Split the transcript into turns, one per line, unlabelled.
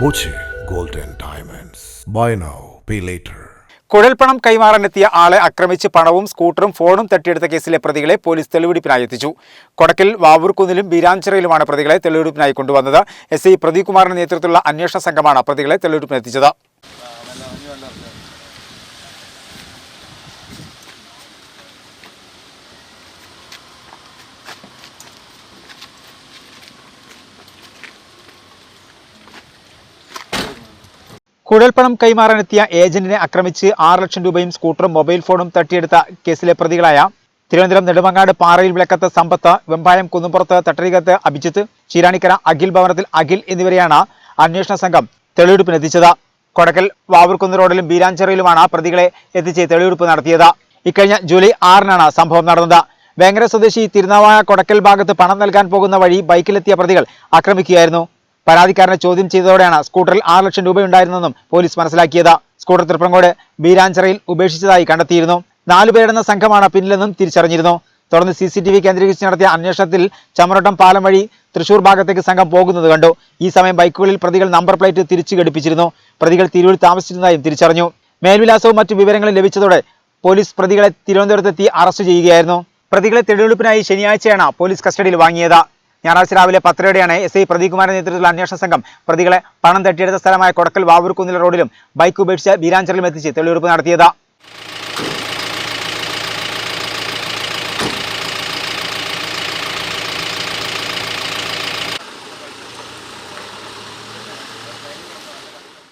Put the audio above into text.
Boche golden diamonds buy now pay later
കുഴൽപ്പണം കൈമാറാനെത്തിയ ആളെ ആക്രമിച്ച് പണവും സ്കൂട്ടറും ഫോണും തട്ടിയെടുത്ത കേസിലെ പ്രതികളെ പോലീസ് തെളിവെടുപ്പിനായി എത്തിച്ചു. കൊടക്കിൽ വാവൂർക്കുന്നിലും ബീരാഞ്ചിറയിലുമാണ് പ്രതികളെ തെളിവെടുപ്പിനായി കൊണ്ടുവന്നത്. എസ് ഐ പ്രദീപ് കുമാറിന്റെ നേതൃത്വത്തിലുള്ള അന്വേഷണ സംഘമാണ് പ്രതികളെ തെളിവെടുപ്പിന് കുഴൽപ്പണം കൈമാറാനെത്തിയ ഏജന്റിനെ ആക്രമിച്ച് ആറ് ലക്ഷം രൂപയും സ്കൂട്ടറും മൊബൈൽ ഫോണും തട്ടിയെടുത്ത കേസിലെ പ്രതികളായ തിരുവനന്തപുരം നെടുമങ്ങാട് പാറയിൽ വിളക്കത്ത് സമ്പത്ത് വെമ്പായം കുന്നുംപുറത്ത് തട്ടരികത്ത് അഭിജിത്ത് ചീരാണിക്കര അഖിൽ ഭവനത്തിൽ അഖിൽ എന്നിവരെയാണ് അന്വേഷണ സംഘം തെളിവെടുപ്പിനെത്തിച്ചത് കൊടക്കൽ വാവൂർക്കുന്ന് റോഡിലും ബീരാഞ്ചെറയിലുമാണ് പ്രതികളെ എത്തിച്ച് തെളിവെടുപ്പ് നടത്തിയത്. ഇക്കഴിഞ്ഞ ജൂലൈ ആറിനാണ് സംഭവം നടന്നത്. വേങ്ങര സ്വദേശി തിരുനാവായ കൊടക്കൽ ഭാഗത്ത് പണം നൽകാൻ പോകുന്ന വഴി ബൈക്കിലെത്തിയ പ്രതികൾ ആക്രമിക്കുകയായിരുന്നു. പരാതിക്കാരനെ ചോദ്യം ചെയ്തതോടെയാണ് സ്കൂട്ടറിൽ ആറ് ലക്ഷം രൂപയുണ്ടായിരുന്നെന്നും പോലീസ് മനസ്സിലാക്കിയത്. സ്കൂട്ടർ തൃപ്രങ്കോട് ബീരാഞ്ചിറയിൽ ഉപേക്ഷിച്ചതായി കണ്ടെത്തിയിരുന്നു. നാലുപേരെന്ന സംഘമാണ് പിന്നിലെന്നും തിരിച്ചറിഞ്ഞിരുന്നു. തുടർന്ന് സി സി ടി വി കേന്ദ്രീകരിച്ച് നടത്തിയ അന്വേഷണത്തിൽ ചമരട്ടം പാലം വഴി തൃശൂർ ഭാഗത്തേക്ക് സംഘം പോകുന്നത് കണ്ടു. ഈ സമയം ബൈക്കുകളിൽ പ്രതികൾ നമ്പർ പ്ലേറ്റ് തിരിച്ചു ഘടിപ്പിച്ചിരുന്നു. പ്രതികൾ തിരൂരിൽ താമസിച്ചിരുന്നതായും തിരിച്ചറിഞ്ഞു. മേൽവിലാസവും മറ്റു വിവരങ്ങളും ലഭിച്ചതോടെ പോലീസ് പ്രതികളെ തിരുവനന്തപുരത്തെത്തി അറസ്റ്റ് ചെയ്യുകയായിരുന്നു. പ്രതികളെ തെളിവെടുപ്പിനായി ശനിയാഴ്ചയാണ് പോലീസ് കസ്റ്റഡിയിൽ വാങ്ങിയത്. ഞായറാഴ്ച രാവിലെ പത്തരയോടെയാണ് എസ് ഐ പ്രദീപ് കുമാറിന്റെ നേതൃത്വത്തിലുള്ള അന്വേഷണ സംഘം പ്രതികളെ പണം തട്ടിയെടുത്ത സ്ഥലമായ കൊടക്കൽ വാവൂർക്കുന്നില റോഡിലും ബൈക്ക് ഉപേക്ഷിച്ച് ബീരാഞ്ചറിലും എത്തിച്ച് തെളിവെടുപ്പ് നടത്തിയത്.